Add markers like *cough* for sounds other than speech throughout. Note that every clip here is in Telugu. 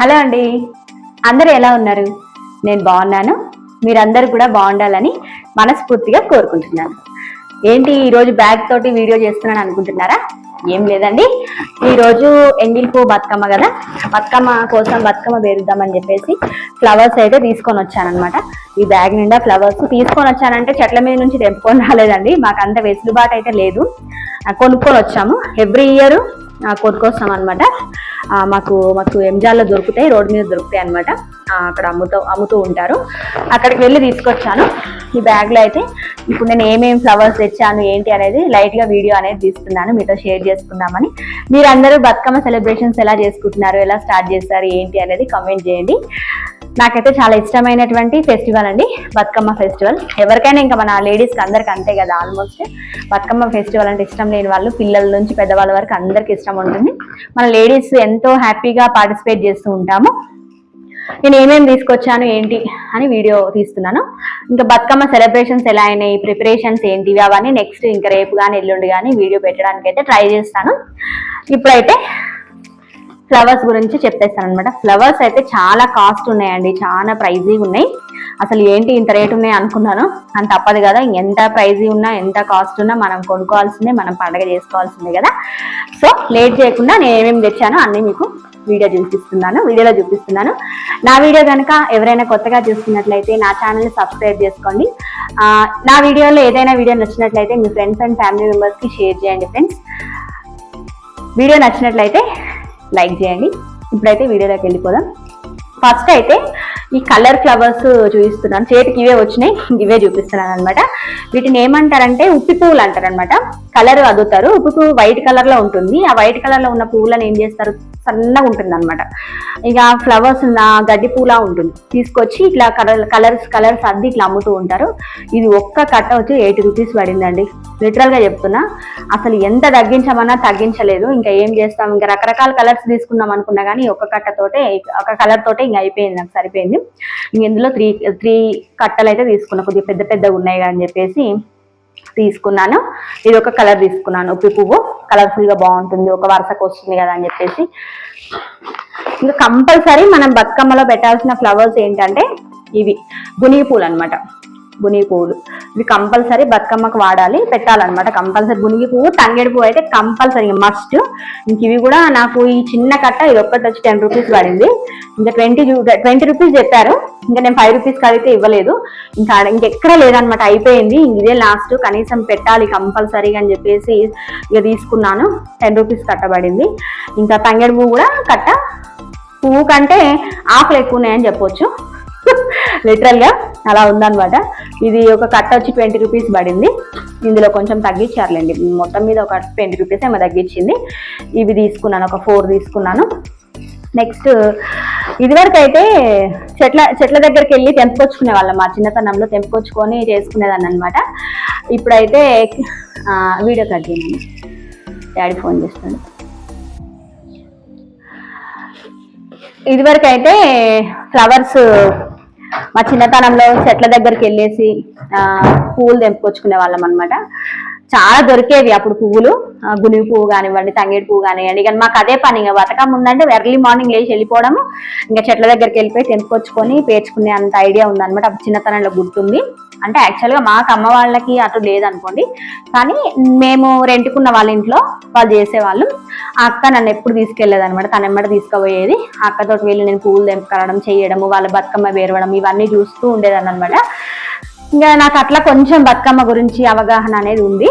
హలో అండి. అందరూ ఎలా ఉన్నారు? నేను బాగున్నాను. మీరందరూ కూడా బాగుండాలని మనస్ఫూర్తిగా కోరుకుంటున్నాను. ఏంటి ఈరోజు బ్యాగ్ తోటి వీడియో చేస్తున్నాను అనుకుంటున్నారా? ఏం లేదండి. ఈరోజు ఎంగిల్పూ బతుకమ్మ కదా. బతుకమ్మ కోసం బతుకమ్మ పేరుద్దామని చెప్పేసి ఫ్లవర్స్ అయితే తీసుకొని వచ్చానమాట ఈ బ్యాగ్ నిండా ఫ్లవర్స్ తీసుకొని వచ్చానంటే చెట్ల మీద నుంచి తెంపుకొని రాలేదండి. మాకు అంత వెసులుబాటు అయితే లేదు. కొనుక్కొని వచ్చాము. ఎవ్రీ ఇయర్ కొనుక్కొస్తాం అనమాట మాకు మాకు ఎంజాల్లో దొరుకుతాయి రోడ్డు మీద దొరుకుతాయి అనమాట అక్కడ అమ్ముతూ అమ్ముతూ ఉంటారు. అక్కడికి వెళ్ళి తీసుకొచ్చాను. ఈ బ్యాగ్లో అయితే ఇప్పుడు నేను ఏమేమి ఫ్లవర్స్ తెచ్చాను ఏంటి అనేది లైట్గా వీడియో అనేది తీస్తున్నాను. మీతో షేర్ చేసుకుందామని. మీరందరూ బతుకమ్మ సెలబ్రేషన్స్ ఎలా చేసుకుంటున్నారు ఎలా స్టార్ట్ చేస్తారు ఏంటి అనేది కామెంట్ చేయండి. నాకైతే చాలా ఇష్టమైనటువంటి ఫెస్టివల్ అండి బతుకమ్మ ఫెస్టివల్ ఎవరికైనా ఇంకా మన లేడీస్కి అందరికి అంతే కదా ఆల్మోస్ట్ బతుకమ్మ ఫెస్టివల్ అంటే ఇష్టం లేని వాళ్ళు పిల్లల నుంచి పెద్దవాళ్ళ వరకు అందరికి ఇష్టం ఉంటుంది. మన లేడీస్ ఎంతో హ్యాపీగా పార్టిసిపేట్ చేస్తూ ఉంటాము. నేను ఏమేమి తీసుకొచ్చాను ఏంటి అని వీడియో తీస్తున్నాను. ఇంకా బతుకమ్మ సెలబ్రేషన్స్ ఎలా అయినాయి ప్రిపరేషన్స్ ఏంటివి అవన్నీ నెక్స్ట్ ఇంకా రేపు కానీ ఎల్లుండి కానీ వీడియో పెట్టడానికి అయితే ట్రై చేస్తాను. ఇప్పుడైతే ఫ్లవర్స్ గురించి చెప్పేస్తాను అనమాట ఫ్లవర్స్ అయితే చాలా కాస్ట్ ఉన్నాయండి చాలా ప్రైజీ ఉన్నాయి. అసలు ఏంటి ఇంత రేట్ ఉన్నాయి అనుకున్నాను. అని తప్పదు కదా ఎంత ప్రైజీ ఉన్నా ఎంత కాస్ట్ ఉన్నా మనం కొనుక్కోవాల్సిందే మనం పండగ చేసుకోవాల్సిందే కదా. సో లేట్ చేయకుండా నేను ఏమేమి తెచ్చానో అన్నీ మీకు వీడియో చూపిస్తున్నాను వీడియోలో చూపిస్తున్నాను. నా వీడియో కనుక ఎవరైనా కొత్తగా చూస్తున్నట్లయితే నా ఛానల్ని సబ్స్క్రైబ్ చేసుకోండి. నా వీడియోలో ఏదైనా వీడియో నచ్చినట్లయితే మీ ఫ్రెండ్స్ అండ్ ఫ్యామిలీ మెంబర్స్కి షేర్ చేయండి ఫ్రెండ్స్. వీడియో నచ్చినట్లయితే లైక్ చేయండి. ఇప్పుడైతే వీడియోలోకి వెళ్ళిపోదాం. ఫస్ట్ అయితే ఈ కలర్ ఫ్లవర్స్ చూపిస్తున్నాను. చేతికి ఇవే వచ్చినాయి. ఇవే చూపిస్తున్నాను అనమాట వీటిని ఏమంటారంటే ఉప్పి పువ్వులు అంటారు అనమాట కలర్ అదుతారు. ఉప్పి పువ్వు వైట్ కలర్లో ఉంటుంది. ఆ వైట్ కలర్లో ఉన్న పువ్వులను ఏం చేస్తారు? సన్నగా ఉంటుంది అనమాట ఇక ఫ్లవర్స్ నా గడ్డి పూలా ఉంటుంది. తీసుకొచ్చి ఇట్లా కలర్ కలర్స్ కలర్స్ అద్ది ఇట్లా అమ్ముతూ ఉంటారు. ఇది ఒక్క కట్ట వచ్చి ఎయిటీ రూపీస్ పడిందండి. లిటరల్గా చెప్తున్నా. అసలు ఎంత తగ్గించమన్నా తగ్గించలేదు. ఇంకా ఏం చేస్తాం? ఇంకా రకరకాల కలర్స్ తీసుకుందాం అనుకున్నా కానీ ఒక కట్టతోటే ఒక కలర్ తోటే ఇంకా అయిపోయింది. నాకు సరిపోయింది. ఇందులో త్రీ త్రీ కట్టలు అయితే తీసుకున్నా. కొద్దిగా పెద్ద పెద్దగా ఉన్నాయి అని చెప్పేసి తీసుకున్నాను. ఇది ఒక కలర్ తీసుకున్నాను. ఉప్పి పువ్వు. కలర్ఫుల్గా బాగుంటుంది. ఒక వరుసకు వస్తుంది కదా అని చెప్పేసి. ఇంకా కంపల్సరీ మనం బతుకమ్మలో పెట్టాల్సిన ఫ్లవర్స్ ఏంటంటే ఇవి. గునిగి పూలు అనమాట గునిగి పువ్వులు. ఇవి కంపల్సరీ బతుకమ్మకు వాడాలి పెట్టాలన్నమాట. కంపల్సరీ గునిగి పువ్వు తంగేడు పువ్వు అయితే కంపల్సరీ మస్ట్ ఇంక ఇవి కూడా నాకు ఈ చిన్న కట్ట ఇది ఒక్కటి వచ్చి టెన్ రూపీస్ పడింది. ఇంకా ట్వంటీ ట్వంటీ రూపీస్ చెప్పారు. ఇంకా నేను ఫైవ్ రూపీస్కి అడిగితే ఇవ్వలేదు. ఇంకా ఇంకెక్కడ లేదనమాట అయిపోయింది. ఇదే లాస్ట్ కనీసం పెట్టాలి కంపల్సరీగా అని చెప్పేసి ఇక తీసుకున్నాను. టెన్ రూపీస్ కట్టబడింది ఇంకా తంగేడు పువ్వు కూడా కట్ట. పువ్వు కంటే ఆకులు ఎక్కువ ఉన్నాయని చెప్పొచ్చు. *laughs* లిటరల్గా అలా ఉందన్నమాట. ఇది ఒక కట్ట వచ్చి ట్వంటీ రూపీస్ పడింది. ఇందులో కొంచెం తగ్గించారులేండి. మొత్తం మీద ఒక ట్వంటీ రూపీస్ ఏమో తగ్గించింది. ఇవి తీసుకున్నాను ఒక ఫోర్ తీసుకున్నాను. నెక్స్ట్ ఇదివరకు అయితే చెట్ల చెట్ల దగ్గరికి వెళ్ళి తెంపుకొచ్చుకునే వాళ్ళం. మా చిన్నతనంలో తెంపుకొచ్చుకొని చేసుకునేదాన్ని అనమాట ఇప్పుడైతే వీడియో కట్ చేయండి. డాడీ ఫోన్ చేస్తాడు. ఇదివరకు అయితే ఫ్లవర్స్ మా చిన్నతనంలో చెట్ల దగ్గరికి వెళ్ళేసి ఆ, తెంపుకొచ్చుకునే వాళ్ళం అనమాట చాలా దొరికేవి అప్పుడు పువ్వులు. ఆ, పువ్వు కానివ్వండి తంగేడు పువ్వు కానివ్వండి. కానీ మాకు అదే పని ఇంకా బతకం ఉందంటే ఎర్లీ మార్నింగ్ లేచి వెళ్ళిపోవడము. ఇంకా చెట్ల దగ్గరికి వెళ్ళిపోయి తెంపుకొచ్చుకొని పేర్చుకునే అంత ఐడియా ఉందన్నమాట. అప్పుడు చిన్నతనంలో గుర్తుంది. అంటే యాక్చువల్గా మాకు అమ్మ వాళ్ళకి అటు లేదనుకోండి. కానీ మేము రెంట్కున్న వాళ్ళ ఇంట్లో వాళ్ళు చేసేవాళ్ళు. ఆ అక్క నన్ను ఎప్పుడు తీసుకెళ్ళేదు అనమాట తన ఎమ్మట తీసుకుపోయేది. ఆ అక్కతో వెళ్ళి నేను పువ్వులు తెంపుకరడం చేయడము వాళ్ళ బతుకమ్మ వేరవడం ఇవన్నీ చూస్తూ ఉండేదాన్ని అనమాట ఇంకా నాకు అట్లా కొంచెం బతుకమ్మ గురించి అవగాహన అనేది ఉంది.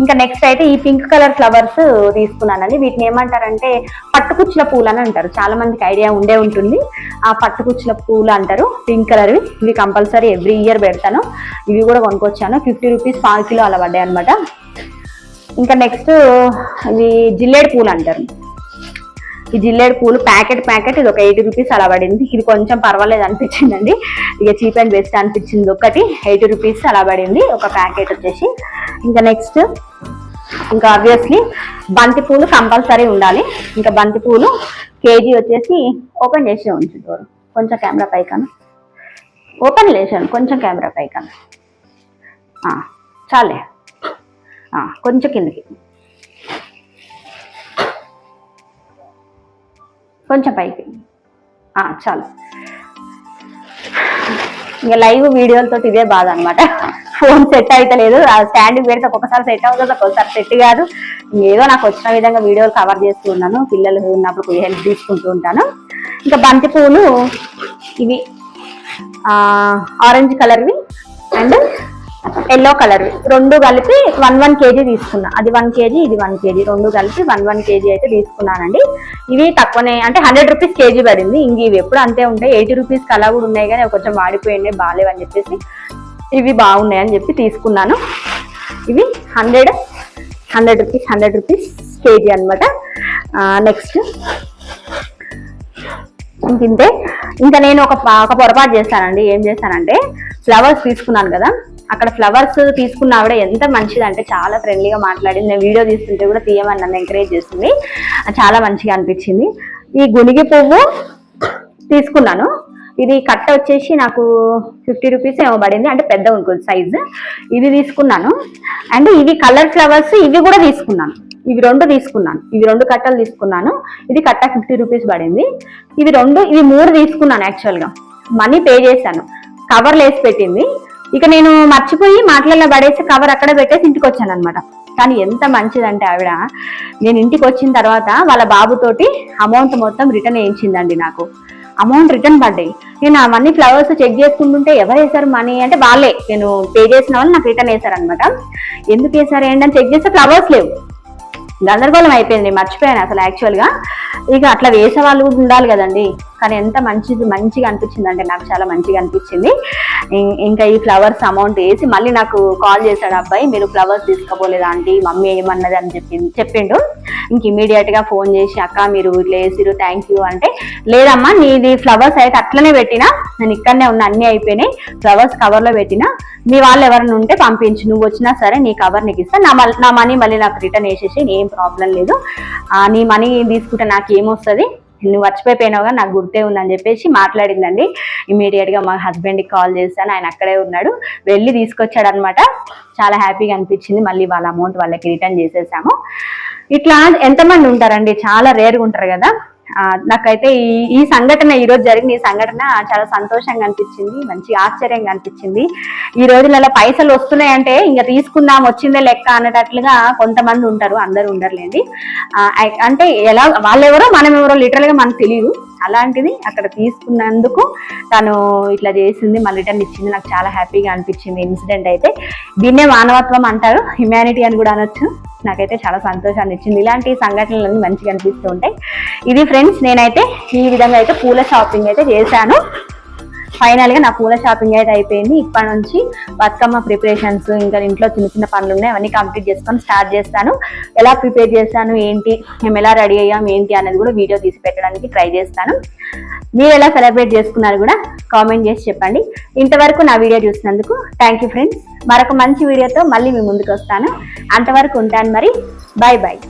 ఇంకా నెక్స్ట్ అయితే ఈ పింక్ కలర్ ఫ్లవర్స్ తీసుకున్నానండి. వీటిని ఏమంటారంటే పట్టుకుచ్చుల పూలు అని అంటారు. చాలా మందికి ఐడియా ఉండే ఉంటుంది. ఆ పట్టుకుచ్చుల పూలు అంటారు. పింక్ కలర్ ఇవి కంపల్సరీ ఎవ్రీ ఇయర్ పెడతాను. ఇవి కూడా కొనుక్కొచ్చాను. ఫిఫ్టీ రూపీస్ పావు కిలో అలా పడ్డాయి అనమాట ఇంకా నెక్స్ట్ ఇవి జిల్లేడు పూలు అంటారు. ఈ జిల్లేడు పూలు ప్యాకెట్ ప్యాకెట్ ఇది ఒక ఎయిటీ రూపీస్ అలా పడింది. ఇది కొంచెం పర్వాలేదు అనిపించిందండి ఇక చీప్ అండ్ బెస్ట్ అనిపించింది ఒకటి ఎయిటీ రూపీస్ అలా పడింది. ఒక ప్యాకెట్ వచ్చేసి. ఇంకా నెక్స్ట్ ఇంకా ఆబ్వియస్లీ బంతి పూలు కంపల్సరీ ఉండాలి. ఇంకా బంతి పూలు కేజీ వచ్చేసి ఓపెన్ చేసి ఉంచు కొంచెం కెమెరా పైకాను ఓపెన్ చేసాను కొంచెం కెమెరా పైకాను చాలే. కొంచెం కిందకి. కొంచెం పైకి. చాలు. ఇంకా లైవ్ వీడియోలతో ఇదే బాధ అనమాట ఫోన్ సెట్ అయితే లేదు. ఆ స్టాండింగ్ పెడితే ఒక్కొక్కసారి సెట్ అవుతుంది ఒక్కొక్కసారి సెట్ కాదు. ఏదో నాకు వచ్చిన విధంగా వీడియోలు కవర్ చేస్తూ ఉన్నాను. పిల్లలు ఉన్నప్పుడు హెల్ప్ తీసుకుంటూ ఉంటాను. ఇంకా బంతి పువ్వులు ఇవి ఆరెంజ్ కలర్వి అండ్ ఎల్లో కలర్. రెండు కలిపి వన్ వన్ కేజీ తీసుకున్నా. అది వన్ కేజీ ఇది వన్ కేజీ. రెండు కలిపి వన్ వన్ కేజీ అయితే తీసుకున్నానండి. ఇవి తక్కువనే అంటే హండ్రెడ్ రూపీస్ కేజీ పడింది. ఇంక ఇవి ఎప్పుడు అంతే ఉంటాయి. ఎయిటీ రూపీస్ అలా కూడా ఉన్నాయి కానీ కొంచెం వాడిపోయినాయి బాగాలేవని చెప్పేసి ఇవి బాగున్నాయి అని చెప్పి తీసుకున్నాను. ఇవి hundred hundred rupees hundred rupees KG అనమాట నెక్స్ట్ ఇంకింతే ఇంకా నేను ఒక ఒక పొరపాటు చేస్తానండి. ఏం చేస్తానంటే ఫ్లవర్స్ తీసుకున్నాను కదా. అక్కడ ఫ్లవర్స్ తీసుకున్న ఆవిడ ఎంత మంచిది అంటే చాలా ఫ్రెండ్లీగా మాట్లాడింది. నేను వీడియో తీసుకుంటే కూడా తీయమని నన్ను ఎంకరేజ్ చేస్తుంది చాలా మంచిగా అనిపించింది. ఈ గునిగి పువ్వు తీసుకున్నాను. ఇది కట్ట వచ్చేసి నాకు ఫిఫ్టీ రూపీస్ ఏమో పడింది. అంటే పెద్ద ఉంటుంది సైజు ఇది తీసుకున్నాను. అండ్ ఇవి కలర్ ఫ్లవర్స్ ఇవి కూడా తీసుకున్నాను. ఇవి రెండు తీసుకున్నాను. ఇవి రెండు కట్టలు తీసుకున్నాను. ఇది కట్ట ఫిఫ్టీ రూపీస్ పడింది. ఇవి రెండు ఇవి మూడు తీసుకున్నాను యాక్చువల్గా మనీ పే చేశాను. కవర్లు వేసి పెట్టింది. ఇక నేను మర్చిపోయి మాటలలో పడేసి కవర్ అక్కడ పెట్టేసి ఇంటికి వచ్చాను అనమాట కానీ ఎంత మంచిదంటే ఆవిడ నేను ఇంటికి వచ్చిన తర్వాత వాళ్ళ బాబుతోటి అమౌంట్ మొత్తం రిటర్న్ వేయించిందండి నాకు. అమౌంట్ రిటర్న్ పడ్డాయి. నేను అవన్నీ ఫ్లవర్స్ చెక్ చేసుకుంటుంటే ఎవరు వేశారు మనీ అంటే వాళ్ళే. నేను పే చేసిన వాళ్ళు నాకు రిటర్న్ వేశారు అనమాట ఎందుకు వేశారు ఏంటని చెక్ చేస్తే ఫ్లవర్స్ లేవు. గందరగోళం అయిపోయింది మర్చిపోయాను అసలు యాక్చువల్గా ఇక అట్లా వేసే వాళ్ళు కూడా ఉండాలి కదండి. కానీ ఎంత మంచిది మంచిగా అనిపించింది అంటే నాకు చాలా మంచిగా అనిపించింది. ఇం- ఇంకా ఈ ఫ్లవర్స్ అమౌంట్ వేసి మళ్ళీ నాకు కాల్ చేశాడు అబ్బాయి మీరు ఫ్లవర్స్ తీసుకోపోలేదా ఆంటీ? మమ్మీ ఏమన్నది అని చెప్పింది చెప్పిండు. ఇంక ఇమీడియట్గా ఫోన్ చేసి అక్క మీరు ఇట్లా వేసిరు థ్యాంక్ యూ అంటే లేదమ్మా నీది ఫ్లవర్స్ అయితే అట్లనే పెట్టినా నేను ఇక్కడనే ఉన్న అన్నీ అయిపోయినాయి ఫ్లవర్స్ కవర్లో పెట్టిన పెట్టినా మీ వాళ్ళు ఎవరైనా ఉంటే పంపించు నువ్వు వచ్చినా సరే నీ కవర్ నీకు ఇస్తా నా మళ్ళీ నా మనీ మళ్ళీ నాకు రిటర్న్ వేసేసి ఏం ప్రాబ్లం లేదు. నీ మనీ తీసుకుంటే నాకు ఏమొస్తుంది? నువ్వు మర్చిపోయిపోయినావు కానీ నాకు గుర్తే ఉందని చెప్పేసి మాట్లాడిందండి. ఇమీడియట్గా మా హస్బెండ్కి కాల్ చేశాను. ఆయన అక్కడే ఉన్నాడు. వెళ్ళి తీసుకొచ్చాడు అనమాట చాలా హ్యాపీగా అనిపించింది. మళ్ళీ వాళ్ళ అమౌంట్ వాళ్ళకి రిటర్న్ చేసేసాము. ఇట్లా ఎంతమంది ఉంటారండి? చాలా రేర్గా ఉంటారు కదా. నాకైతే ఈ ఈ సంఘటన ఈ రోజు జరిగిన ఈ సంఘటన చాలా సంతోషంగా అనిపించింది మంచి ఆశ్చర్యంగా అనిపించింది. ఈ రోజులలో పైసలు వస్తున్నాయంటే ఇంకా తీసుకుందాం వచ్చిందే లెక్క అనేటట్లుగా కొంతమంది ఉంటారు అందరూ ఉండరులేండి. అంటే ఎలా వాళ్ళెవరో మనం ఎవరో లిటరల్గా మనకు తెలియదు. అలాంటిది అక్కడ తీసుకున్నందుకు తను ఇట్లా చేసింది మళ్ళీ రిటర్న్ ఇచ్చింది. నాకు చాలా హ్యాపీగా అనిపించింది ఇన్సిడెంట్ అయితే. దీన్నే మానవత్వం అంటారు హ్యుమానిటీ అని కూడా అనొచ్చు. నాకైతే చాలా సంతోషాన్ని ఇచ్చింది. ఇలాంటి సంఘటనలన్నీ మంచిగా అనిపిస్తూ ఉంటాయి. ఇది ఫ్రెండ్స్ నేనైతే ఈ విధంగా అయితే పూల షాపింగ్ అయితే చేశాను. ఫైనల్గా నా పూల షాపింగ్ అయితే అయిపోయింది. ఇప్పటి నుంచి బతుకమ్మ ప్రిపరేషన్స్ ఇంకా ఇంట్లో చిన్న చిన్న పనులు ఉన్నాయి అవన్నీ కంప్లీట్ చేసుకొని స్టార్ట్ చేస్తాను. ఎలా ప్రిపేర్ చేస్తాను? ఏంటి? మేము ఎలా రెడీ అయ్యాం? ఏంటి? అనేది కూడా వీడియో తీసి పెట్టడానికి ట్రై చేస్తాను. మీరు ఎలా సెలబ్రేట్ చేసుకున్నారు కూడా కామెంట్ చేసి చెప్పండి. ఇంతవరకు నా వీడియో చూసినందుకు థ్యాంక్ యూ ఫ్రెండ్స్ మరొక మంచి వీడియోతో మళ్ళీ మీ ముందుకు వస్తాను. అంతవరకు ఉంటాను మరి. Bye bye